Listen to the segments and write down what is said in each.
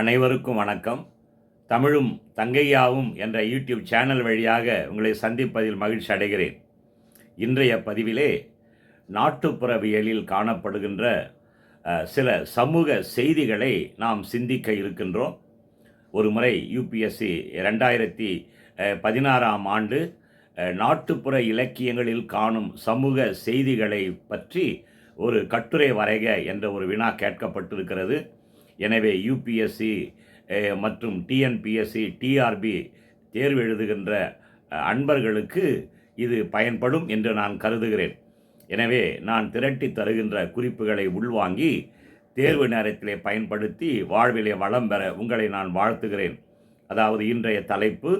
அனைவருக்கும் வணக்கம். தமிழும் தங்கையாவும் என்ற யூடியூப் சேனல் வழியாக உங்களை சந்திப்பதில் மகிழ்ச்சி அடைகிறேன். இன்றைய பதிவிலே நாட்டுப்புறவியலில் காணப்படுகின்ற சில சமூக செய்திகளை நாம் சிந்திக்க இருக்கின்றோம். ஒரு முறை யூபிஎஸ்சி ரெண்டாயிரத்தி பதினாறாம் ஆண்டு நாட்டுப்புற இலக்கியங்களில் காணும் சமூக செய்திகளை பற்றி ஒரு கட்டுரை வரைக என்ற ஒரு வினா கேட்கப்பட்டிருக்கிறது. எனவே யூபிஎஸ்சி மற்றும் டிஎன்பிஎஸ்சி டிஆர்பி தேர்வு எழுதுகின்ற அன்பர்களுக்கு இது பயன்படும் என்று நான் கருதுகிறேன். எனவே நான் திரட்டி தருகின்ற குறிப்புகளை உள்வாங்கி தேர்வு நேரத்திலே பயன்படுத்தி வாழ்விலே வளம் பெற உங்களை நான் வாழ்த்துகிறேன். அதாவது இன்றைய தலைப்பு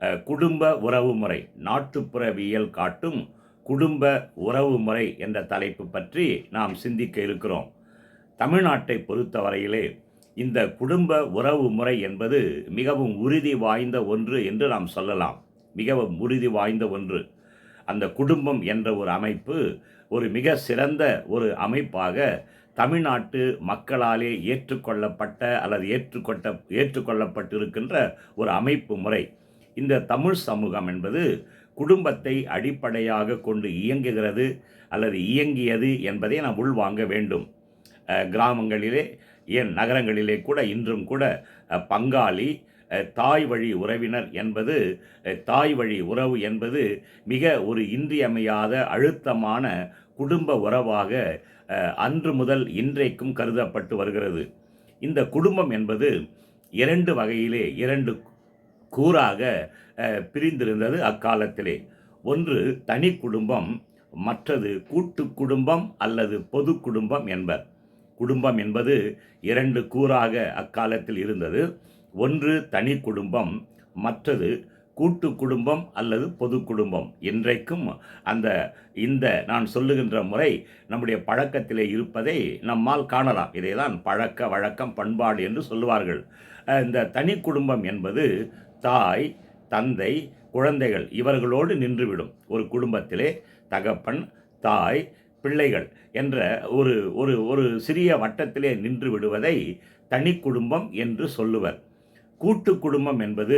குடும்ப குடும்ப உறவுமுறை நாட்டுப்புறவியல் காட்டும் குடும்ப உறவுமுறை என்ற தலைப்பு பற்றி நாம் சிந்திக்க இருக்கிறோம். தமிழ்நாட்டை பொறுத்தவரையிலே இந்த குடும்ப உறவு முறை என்பது மிகவும் உறுதி வாய்ந்த ஒன்று என்று நாம் சொல்லலாம். மிகவும் உறுதி வாய்ந்த ஒன்று. அந்த குடும்பம் என்ற ஒரு அமைப்பு ஒரு மிக சிறந்த ஒரு அமைப்பாக தமிழ்நாட்டு மக்களாலே ஏற்றுக்கொள்ளப்பட்ட அல்லது ஏற்றுக்கொண்ட ஏற்றுக்கொள்ளப்பட்டிருக்கின்ற ஒரு அமைப்பு முறை. இந்த தமிழ் சமூகம் என்பது குடும்பத்தை அடிப்படையாக கொண்டு இயங்குகிறது அல்லது இயங்கியது என்பதை நாம் உள்வாங்க வேண்டும். கிராமங்களிலே ஏன் நகரங்களிலே கூட இன்றும் கூட பங்காளி தாய் வழி உறவினர் என்பது தாய் வழி உறவு என்பது மிக ஒரு இன்றியமையாத அழுத்தமான குடும்ப உறவாக அன்று முதல் இன்றைக்கும் கருதப்பட்டு வருகிறது. இந்த குடும்பம் என்பது இரண்டு வகையிலே இரண்டு கூறாக பிரிந்திருந்தது அக்காலத்திலே. ஒன்று தனி குடும்பம் மற்றது கூட்டு குடும்பம் அல்லது பொது குடும்பம் என்பர். குடும்பம் என்பது இரண்டு கூறாக அக்காலத்தில் இருந்தது. ஒன்று தனி குடும்பம் மற்றது கூட்டு குடும்பம் அல்லது பொது குடும்பம். இன்றைக்கும் அந்த இந்த நான் சொல்லுகின்ற முறை நம்முடைய பழக்கத்திலே இருப்பதை நம்மால் காணலாம். இதைதான் பழக்க வழக்கம் பண்பாடு என்று சொல்லுவார்கள். இந்த தனி குடும்பம் என்பது தாய் தந்தை குழந்தைகள் இவர்களோடு நின்றுவிடும். ஒரு குடும்பத்திலே தகப்பன் தாய் பிள்ளைகள் என்ற ஒரு ஒரு ஒரு சிறிய வட்டத்திலே நின்று விடுவதை தனி குடும்பம் என்று சொல்லுவர். கூட்டு குடும்பம் என்பது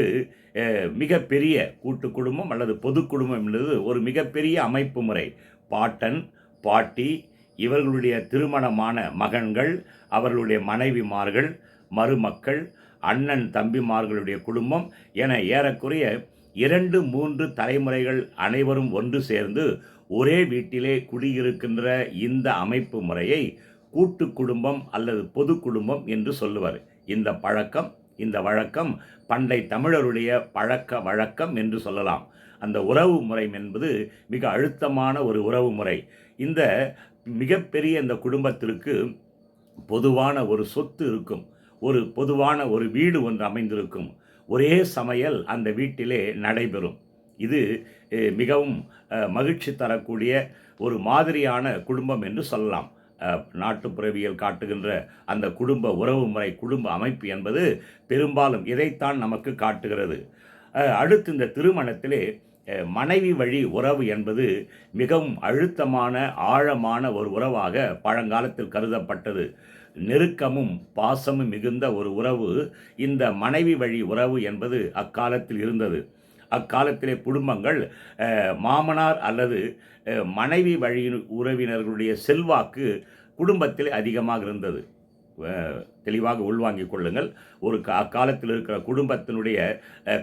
மிகப்பெரிய கூட்டு குடும்பம் அல்லது பொது குடும்பம் என்பது ஒரு மிகப்பெரிய அமைப்பு முறை. பாட்டன் பாட்டி இவர்களுடைய திருமணமான மகன்கள் அவர்களுடைய மனைவிமார்கள் மருமக்கள் அண்ணன் தம்பிமார்களுடைய குடும்பம் என ஏறக்குறைய இரண்டு மூன்று தலைமுறைகள் அனைவரும் ஒன்று சேர்ந்து ஒரே வீட்டிலே குடியிருக்கின்ற இந்த அமைப்பு முறையை கூட்டு குடும்பம் அல்லது பொது குடும்பம் என்று சொல்லுவர். இந்த பழக்கம் இந்த வழக்கம் பண்டை தமிழருடைய பழக்க வழக்கம் என்று சொல்லலாம். அந்த உறவு முறை என்பது மிக அழுத்தமான ஒரு உறவு முறை. இந்த மிகப்பெரிய இந்த குடும்பத்திற்கு பொதுவான ஒரு சொத்து இருக்கும். ஒரு பொதுவான ஒரு வீடு ஒன்று அமைந்திருக்கும். ஒரே சமையல் அந்த வீட்டிலே நடைபெறும். இது மிகவும் மகிழ்ச்சி தரக்கூடிய ஒரு மாதிரியான குடும்பம் என்று சொல்லலாம். நாட்டுப்புறவியல் காட்டுகின்ற அந்த குடும்ப உறவு முறை குடும்ப அமைப்பு என்பது பெரும்பாலும் இதைத்தான் நமக்கு காட்டுகிறது. அடுத்து இந்த திருமணத்திலே மனைவி வழி உறவு என்பது மிகவும் அழுத்தமான ஆழமான ஒரு உறவாக பழங்காலத்தில் கருதப்பட்டது. நெருக்கமும் பாசமும் மிகுந்த ஒரு உறவு இந்த மனைவி வழி உறவு என்பது அக்காலத்தில் இருந்தது. அக்காலத்திலே குடும்பங்கள் மாமனார் அல்லது மனைவி வழி உறவினர்களுடைய செல்வாக்கு குடும்பத்தில் அதிகமாக இருந்தது. தெளிவாக உள்வாங்கிக் கொள்ளுங்கள். ஒரு அக்காலத்தில் இருக்கிற குடும்பத்தினுடைய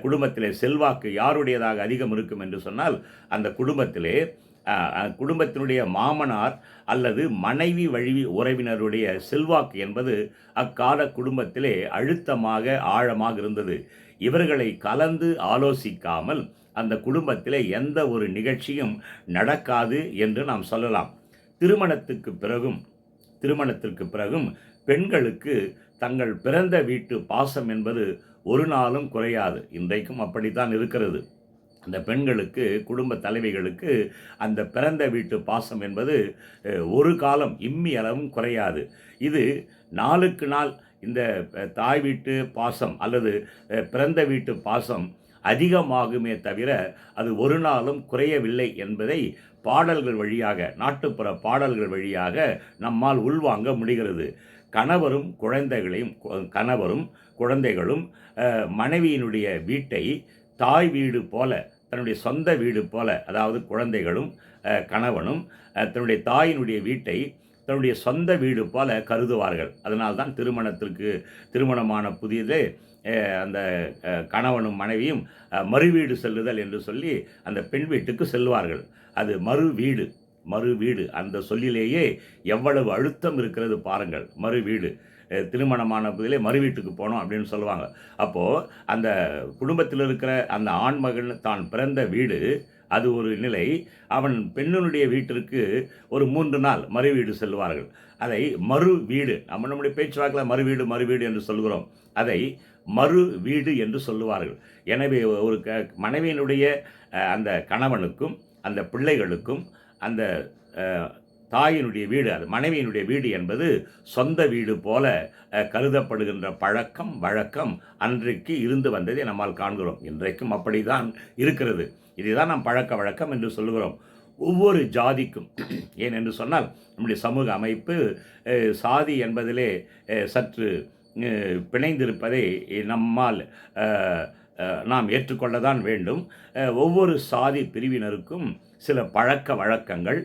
குடும்பத்திலே செல்வாக்கு யாருடையதாக அதிகம் இருக்கும் என்று சொன்னால் அந்த குடும்பத்திலே குடும்பத்தினுடைய மாமனார் அல்லது மனைவி வழி உறவினருடைய செல்வாக்கு என்பது அக்கால குடும்பத்திலே அழுத்தமாக ஆழமாக இருந்தது. இவர்களை கலந்து ஆலோசிக்காமல் அந்த குடும்பத்திலே எந்த ஒரு நிகழ்ச்சியும் நடக்காது என்று நாம் சொல்லலாம். திருமணத்துக்கு பிறகும் திருமணத்திற்கு பிறகும் பெண்களுக்கு தங்கள் பிறந்த வீட்டு பாசம் என்பது ஒரு நாளும் குறையாது. இன்றைக்கும் அப்படித்தான் இருக்கிறது. அந்த பெண்களுக்கு குடும்ப தலைவிகளுக்கு அந்த பிறந்த வீட்டு பாசம் என்பது ஒரு காலம் இம்மி அளவும் குறையாது. இது நாளுக்கு நாள் இந்த தாய் வீட்டு பாசம் அல்லது பிறந்த வீட்டு பாசம் அதிகமாகுமே தவிர அது ஒரு நாளும் குறையவில்லை என்பதை பாடல்கள் வழியாக நாட்டுப்புற பாடல்கள் வழியாக நம்மால் உள்வாங்க முடிகிறது. கணவரும் குழந்தைகளையும் கணவரும் குழந்தைகளும் மனைவியினுடைய வீட்டை தாய் வீடு போல தன்னுடைய சொந்த வீடு போல அதாவது குழந்தைகளும் கணவனும் தன்னுடைய தாயினுடைய வீட்டை தன்னுடைய சொந்த வீடு போல கருதுவார்கள். அதனால்தான் திருமணத்திற்கு திருமணமான புதியதே அந்த கணவனும் மனைவியும் மறு வீடு செல்லுதல் என்று சொல்லி அந்த பெண் வீட்டுக்கு செல்வார்கள் அது மறு வீடு மறு வீடு. அந்த சொல்லிலேயே எவ்வளவு அழுத்தம் இருக்கிறது பாருங்கள். மறு வீடு. திருமணமான புதிலே மறு வீட்டுக்கு போனோம் அப்படின்னு சொல்லுவாங்க. அப்போது அந்த குடும்பத்தில் இருக்கிற அந்த ஆண்மகன் தான் பிறந்த வீடு அது ஒரு நிலை. அவன் பெண்ணினுடைய வீட்டிற்கு ஒரு மூன்று நாள் மறு வீடு செல்வார்கள் அதை மறு வீடு நம்ம நம்முடைய பேச்சுவாக்கில் மறு வீடு மறு வீடு என்று சொல்கிறோம் அதை மறு வீடு என்று சொல்லுவார்கள். எனவே ஒரு க மனைவியினுடைய அந்த கணவனுக்கும் அந்த பிள்ளைகளுக்கும் அந்த தாயினுடைய வீடு அது மனைவியினுடைய வீடு என்பது சொந்த வீடு போல கருதப்படுகின்ற பழக்கம் வழக்கம் அன்றைக்கு இருந்து வந்ததை நம்மால் காண்கிறோம். இன்றைக்கும் அப்படிதான் இருக்கிறது. இதுதான் நாம் பழக்க வழக்கம் என்று சொல்லுகிறோம். ஒவ்வொரு ஜாதிக்கும் ஏன் என்று சொன்னால் நம்முடைய சமூக அமைப்பு சாதி என்பதிலே சற்று பிணைந்திருப்பதை நம்மால் நாம் ஏற்றுக்கொள்ளதான் வேண்டும். ஒவ்வொரு சாதி பிரிவினருக்கும் சில பழக்க வழக்கங்கள்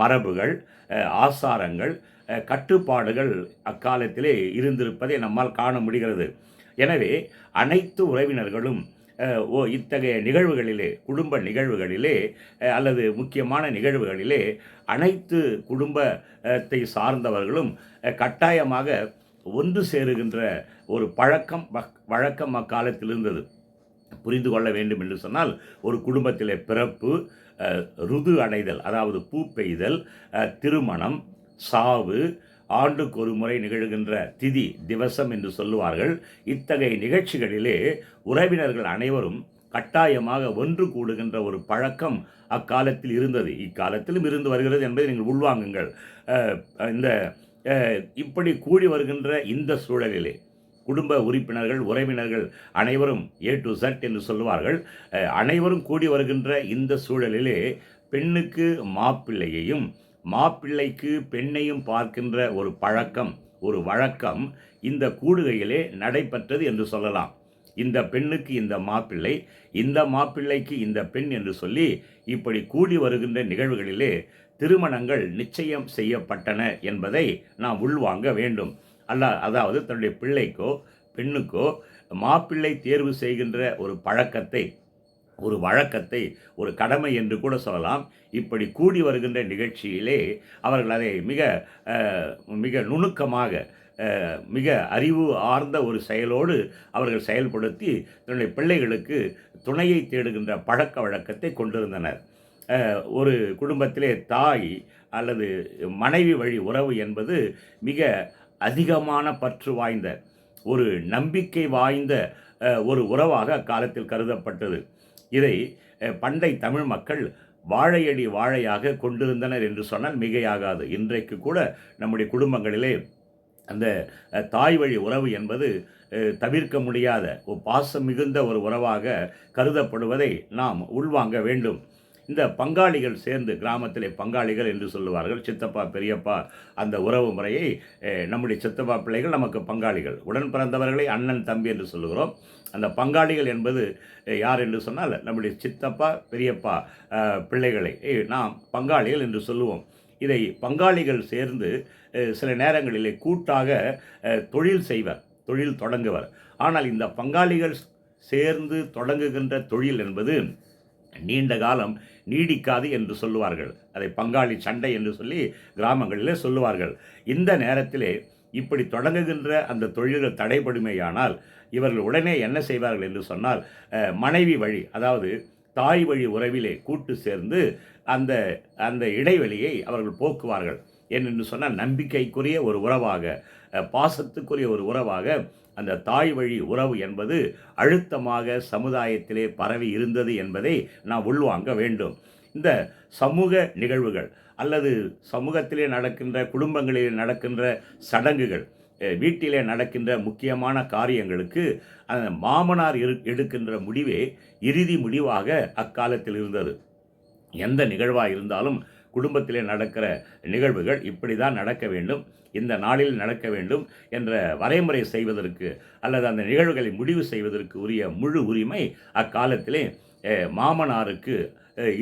மரபுகள் ஆசாரங்கள் கட்டுப்பாடுகள் அக்காலத்திலே இருந்திருப்பதை நம்மால் காண முடிகிறது. எனவே அனைத்து உறவினர்களும் ஓ இத்தகைய நிகழ்வுகளிலே குடும்ப நிகழ்வுகளிலே அல்லது முக்கியமான நிகழ்வுகளிலே அனைத்து குடும்பத்தை சார்ந்தவர்களும் கட்டாயமாக ஒன்று சேருகின்ற ஒரு பழக்கம் வழக்கம் அக்காலத்தில் இருந்தது. புரிந்து கொள்ள வேண்டும் என்று சொன்னால் ஒரு குடும்பத்திலே பிறப்பு ருது அடைதல் அதாவது பூ பெய்தல் திருமணம் சாவு ஆண்டுக்கு ஒரு முறை நிகழ்கின்ற திதி திவசம் என்று சொல்லுவார்கள். இத்தகைய நிகழ்ச்சிகளிலே உறவினர்கள் அனைவரும் கட்டாயமாக ஒன்று கூடுகின்ற ஒரு பழக்கம் அக்காலத்தில் இருந்தது. இக்காலத்திலும் இருந்து வருகிறது என்பதை நீங்கள் உள்வாங்குங்கள். இந்த இப்படி கூடி வருகின்ற இந்த சூழலிலே குடும்ப உறுப்பினர்கள் உறவினர்கள் அனைவரும் ஏ டு சட் என்று சொல்லுவார்கள். அனைவரும் கூடி வருகின்ற இந்த சூழலிலே பெண்ணுக்கு மாப்பிள்ளையையும் மாப்பிள்ளைக்கு பெண்ணையும் பார்க்கின்ற ஒரு பழக்கம் ஒரு வழக்கம் இந்த கூடுகையிலே நடைபெற்றது என்று சொல்லலாம். இந்த பெண்ணுக்கு இந்த மாப்பிள்ளை இந்த மாப்பிள்ளைக்கு இந்த பெண் என்று சொல்லி இப்படி கூடி வருகின்ற நிகழ்வுகளிலே திருமணங்கள் நிச்சயம் செய்யப்பட்டன என்பதை நாம் உள்வாங்க வேண்டும். அல்ல அதாவது தன்னுடைய பிள்ளைக்கோ பெண்ணுக்கோ மாப்பிள்ளை தேர்வு செய்கின்ற ஒரு பழக்கத்தை ஒரு வழக்கத்தை ஒரு கடமை என்று கூட சொல்லலாம். இப்படி கூடி வருகின்ற நிகழ்ச்சியிலே அவர்கள் அதை மிக மிக நுணுக்கமாக மிக அறிவு ஆர்ந்த ஒரு செயலோடு அவர்கள் செயல்படுத்தி தன்னுடைய பிள்ளைகளுக்கு துணையை தேடுகின்ற பழக்க வழக்கத்தை கொண்டிருந்தனர். ஒரு குடும்பத்திலே தாய் அல்லது மனைவி வழி உறவு என்பது மிக அதிகமான பற்று வாய்ந்த ஒரு நம்பிக்கை வாய்ந்த ஒரு உறவாக அக்காலத்தில் கருதப்பட்டது. இதை பண்டை தமிழ் மக்கள் வாழையடி வாழையாக கொண்டிருந்தனர் என்று சொன்னால் மிகையாகாது. இன்றைக்கு கூட நம்முடைய குடும்பங்களிலே அந்த தாய் வழி உறவு என்பது தவிர்க்க முடியாத ஒரு பாசம் மிகுந்த ஒரு உறவாக கருதப்படுவதை நாம் உள்வாங்க வேண்டும். இந்த பங்காளிகள் சேர்ந்து கிராமத்திலே பங்காளிகள் என்று சொல்லுவார்கள். சித்தப்பா பெரியப்பா அந்த உறவு முறையை நம்முடைய சித்தப்பா பிள்ளைகள் நமக்கு பங்காளிகள். உடன் பிறந்தவர்களை அண்ணன் தம்பி என்று சொல்லுகிறோம். அந்த பங்காளிகள் என்பது யார் என்று சொன்னால் நம்முடைய சித்தப்பா பெரியப்பா பிள்ளைகளை நாம் பங்காளிகள் என்று சொல்லுவோம். இதை பங்காளிகள் சேர்ந்து சில நேரங்களிலே கூட்டாக தொழில் செய்வர் தொழில் தொடங்குவர். ஆனால் இந்த பங்காளிகள் சேர்ந்து தொடங்குகின்ற தொழில் என்பது நீண்ட காலம் நீடிக்காது என்று சொல்லுவார்கள். அதை பங்காளி சண்டை என்று சொல்லி கிராமங்களிலே சொல்லுவார்கள். இந்த நேரத்திலே இப்படி தொடங்குகின்ற அந்த தொழில்கள் தடைபடுமேயானால் இவர்கள் உடனே என்ன செய்வார்கள் என்று சொன்னால் மனைவி வழி அதாவது தாய் வழி உறவிலே கூட்டு சேர்ந்து அந்த அந்த இடைவெளியை அவர்கள் போக்குவார்கள். ஏனென்று சொன்னால் நம்பிக்கைக்குரிய ஒரு உறவாக பாசத்துக்குரிய ஒரு உறவாக அந்த தாய் வழி உறவு என்பது அழுத்தமாக சமுதாயத்திலே பரவி இருந்தது என்பதை நாம் உள்வாங்க வேண்டும். இந்த சமூக நிகழ்வுகள் அல்லது சமூகத்திலே நடக்கின்ற குடும்பங்களிலே நடக்கின்ற சடங்குகள் வீட்டிலே நடக்கின்ற முக்கியமான காரியங்களுக்கு அந்த மாமனார் இரு எடுக்கின்ற முடிவே இறுதி முடிவாக அக்காலத்தில் இருந்தது. எந்த நிகழ்வாக இருந்தாலும் குடும்பத்திலே நடக்கிற நிகழ்வுகள் இப்படி தான் நடக்க வேண்டும். இந்த நாளில் நடக்க வேண்டும் என்ற வரைமுறை செய்வதற்கு அல்லது அந்த நிகழ்வுகளை முடிவு செய்வதற்கு உரிய முழு உரிமை அக்காலத்திலே மாமனாருக்கு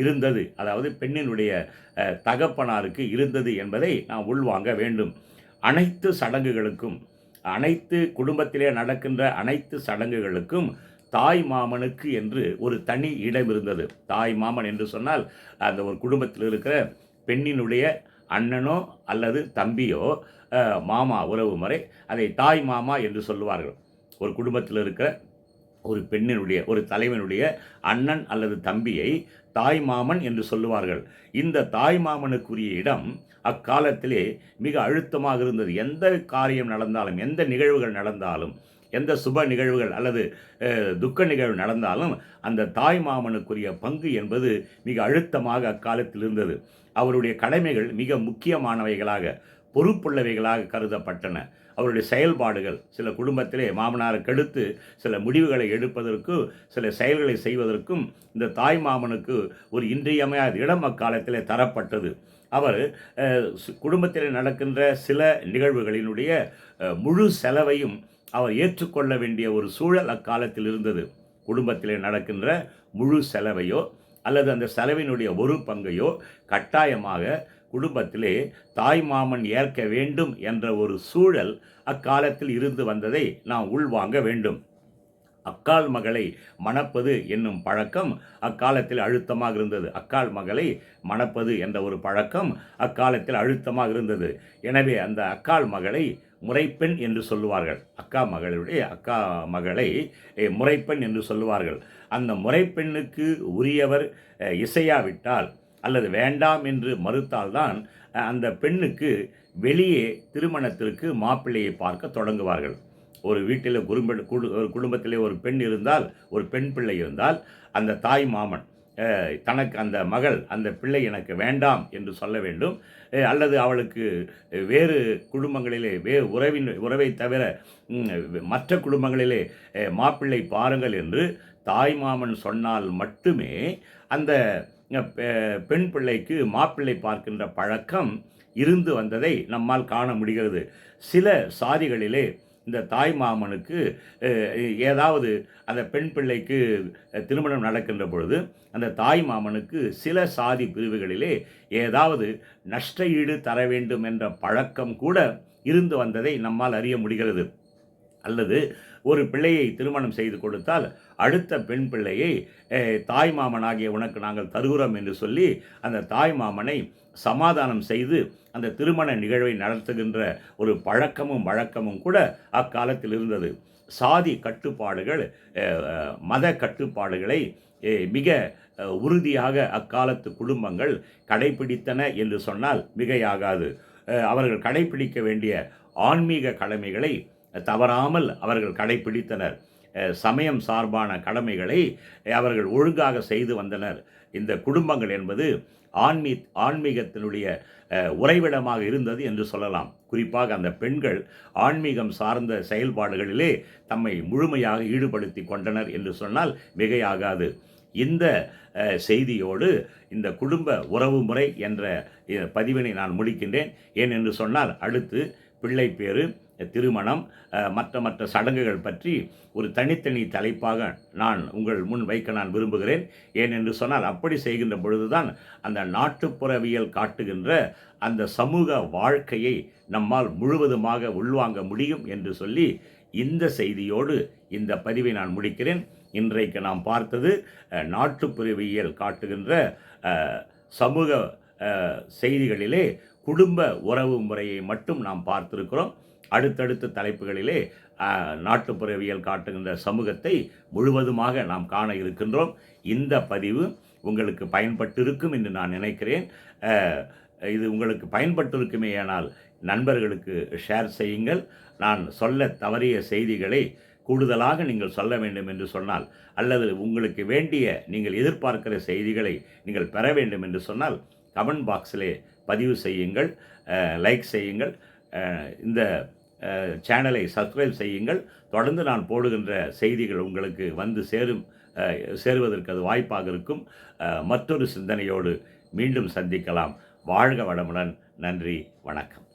இருந்தது. அதாவது பெண்ணினுடைய தகப்பனாருக்கு இருந்தது என்பதை நாம் உள்வாங்க வேண்டும். அனைத்து சடங்குகளுக்கும் அனைத்து குடும்பத்திலே நடக்கின்ற அனைத்து சடங்குகளுக்கும் தாய் மாமனுக்கு என்று ஒரு தனி இடம் இருந்தது. தாய் மாமன் என்று சொன்னால் அந்த ஒரு குடும்பத்தில் இருக்கிற பெண்ணினுடைய அண்ணனோ அல்லது தம்பியோ மாமா உறவு முறை அதை தாய் மாமா என்று சொல்லுவார்கள். ஒரு குடும்பத்தில் இருக்கிற ஒரு பெண்ணினுடைய ஒரு தலைவனுடைய அண்ணன் அல்லது தம்பியை தாய் மாமன் என்று சொல்லுவார்கள். இந்த தாய் மாமனுக்குரிய இடம் அக்காலத்திலே மிக அழுத்தமாக இருந்தது. எந்த காரியம் நடந்தாலும் எந்த நிகழ்வுகள் நடந்தாலும் எந்த சுப நிகழ்வுகள் அல்லது துக்க நிகழ்வு நடந்தாலும் அந்த தாய் மாமனுக்குரிய பங்கு என்பது மிக அழுத்தமாக அக்காலத்தில் இருந்தது. அவருடைய கடமைகள் மிக முக்கியமானவைகளாக பொறுப்புள்ளவைகளாக கருதப்பட்டன. அவருடைய செயல்பாடுகள் சில குடும்பத்திலே மாமனாருக்கு எடுத்து சில முடிவுகளை எடுப்பதற்கும் சில செயல்களை செய்வதற்கும் இந்த தாய் மாமனுக்கு ஒரு இன்றியமையாத இடம் அக்காலத்திலே தரப்பட்டது. அவர் குடும்பத்தில் நடக்கின்ற சில நிகழ்வுகளினுடைய முழு செலவையும் அவர் ஏற்றுக்கொள்ள வேண்டிய ஒரு சூழல் அக்காலத்தில் இருந்தது. குடும்பத்திலே நடக்கின்ற முழு செலவையோ அல்லது அந்த செலவினுடைய ஒரு பங்கையோ கட்டாயமாக குடும்பத்திலே தாய் மாமன் ஏற்க வேண்டும் என்ற ஒரு சூழல் அக்காலத்தில் இருந்து வந்ததை நாம் உள்வாங்க வேண்டும். அக்கால் மகளை மணப்பது என்னும் பழக்கம் அக்காலத்தில் அழுத்தமாக இருந்தது. அக்கால் மகளை மணப்பது என்ற ஒரு பழக்கம் அக்காலத்தில் அழுத்தமாக இருந்தது. எனவே அந்த அக்கால் மகளை முறைப்பெண் என்று சொல்லுவார்கள். அக்கா மகளுடைய அக்கா மகளை முறைப்பெண் என்று சொல்லுவார்கள். அந்த முறைப்பெண்ணுக்கு உரியவர் இசையாவிட்டால் அல்லது வேண்டாம் என்று மறுத்தால்தான் அந்த பெண்ணுக்கு வெளியே திருமணத்திற்கு மாப்பிள்ளையை பார்க்க தொடங்குவார்கள். ஒரு வீட்டில் குடும்ப ஒரு குடும்பத்திலே ஒரு பெண் இருந்தால் ஒரு பெண் பிள்ளை இருந்தால் அந்த தாய் மாமன் தனக்கு அந்த மகள் அந்த பிள்ளை எனக்கு வேண்டாம் என்று சொல்ல வேண்டும். அல்லது அவளுக்கு வேறு குடும்பங்களிலே வேறு உறவின் உறவை தவிர மற்ற குடும்பங்களிலே மாப்பிள்ளை பாருங்கள் என்று தாய் மாமன் சொன்னால் மட்டுமே அந்த பெ- பெண் பிள்ளைக்கு மாப்பிள்ளை பார்க்கின்ற பழக்கம் இருந்து வந்ததை நம்மால் காண முடிகிறது. சில சாதிகளிலே இந்த தாய் மாமனுக்கு ஏதாவது அந்த பெண் பிள்ளைக்கு திருமணம் நடக்கின்ற பொழுது அந்த தாய் மாமனுக்கு சில சாதி பிரிவுகளிலே ஏதாவது நஷ்ட ஈடு தர வேண்டும் என்ற பழக்கம் கூட இருந்து வந்ததை நம்மால் அறிய முடிகிறது. அல்லது ஒரு பிள்ளையை திருமணம் செய்து கொடுத்தால் அடுத்த பெண் பிள்ளையை தாய் மாமனாகிய உனக்கு நாங்கள் தருகிறோம் என்று சொல்லி அந்த தாய் மாமனை சமாதானம் செய்து அந்த திருமண நிகழ்வை நடத்துகின்ற ஒரு பழக்கமும் வழக்கமும் கூட அக்காலத்தில் இருந்தது. சாதி கட்டுப்பாடுகள் மத கட்டுப்பாடுகளை மிக உறுதியாக அக்காலத்து குடும்பங்கள் கடைபிடித்தன என்று சொன்னால் மிகையாகாது. அவர்கள் கடைபிடிக்க வேண்டிய ஆன்மீக கடமைகளை தவறாமல் அவர்கள் கடைபிடித்தனர். சமயம் சார்பான கடமைகளை அவர்கள் ஒழுங்காக செய்து வந்தனர். இந்த குடும்பங்கள் என்பது ஆன்மீ ஆன்மீகத்தினுடைய உறைவிடமாக இருந்தது என்று சொல்லலாம். குறிப்பாக அந்த பெண்கள் ஆன்மீகம் சார்ந்த செயல்பாடுகளிலே தம்மை முழுமையாக ஈடுபடுத்தி கொண்டனர் என்று சொன்னால் மிகையாகாது. இந்த செய்தியோடு இந்த குடும்ப உறவு முறை என்ற பதிவினை நான் முடிக்கின்றேன். ஏன் என்று சொன்னால் அடுத்து பிள்ளை பேரு திருமணம் மற்ற மற்ற சடங்குகள் பற்றி ஒரு தனித்தனி தலைப்பாக நான் உங்கள் முன் வைக்க நான் விரும்புகிறேன். ஏனென்று சொன்னால் அப்படி செய்கின்ற பொழுதுதான் அந்த நாட்டுப்புறவியல் காட்டுகின்ற அந்த சமூக வாழ்க்கையை நம்மால் முழுவதுமாக உள்வாங்க முடியும் என்று சொல்லி இந்த செய்தியோடு இந்த பதிவை நான் முடிக்கிறேன். இன்றைக்கு நாம் பார்த்தது நாட்டுப்புறவியல் காட்டுகின்ற சமூக செய்திகளிலே குடும்ப உறவு முறையை மட்டும் நாம் பார்த்திருக்கிறோம். அடுத்தடுத்த தலைப்புகளிலே நாட்டுப்புறவியல் காட்டுகின்ற சமூகத்தை முழுவதுமாக நாம் காண இருக்கின்றோம். இந்த பதிவு உங்களுக்கு பயன்பட்டிருக்கும் என்று நான் நினைக்கிறேன். இது உங்களுக்கு பயன்பட்டிருக்குமே ஆனால் நண்பர்களுக்கு ஷேர் செய்யுங்கள். நான் சொல்ல தவறிய செய்திகளை கூடுதலாக நீங்கள் சொல்ல வேண்டும் என்று சொன்னால் அல்லது உங்களுக்கு வேண்டிய நீங்கள் எதிர்பார்க்கிற செய்திகளை நீங்கள் பெற வேண்டும் என்று சொன்னால் கமெண்ட் பாக்ஸிலே பதிவு செய்யுங்கள். லைக் செய்யுங்கள். இந்த சேனலை சப்ஸ்கிரைப் செய்யுங்கள். தொடர்ந்து நான் போடுகின்ற செய்திகள் உங்களுக்கு வந்து சேரும் சேருவதற்கு அது வாய்ப்பாக இருக்கும். மற்றொரு சிந்தனையோடு மீண்டும் சந்திக்கலாம். வாழ்க வளமுடன். நன்றி. வணக்கம்.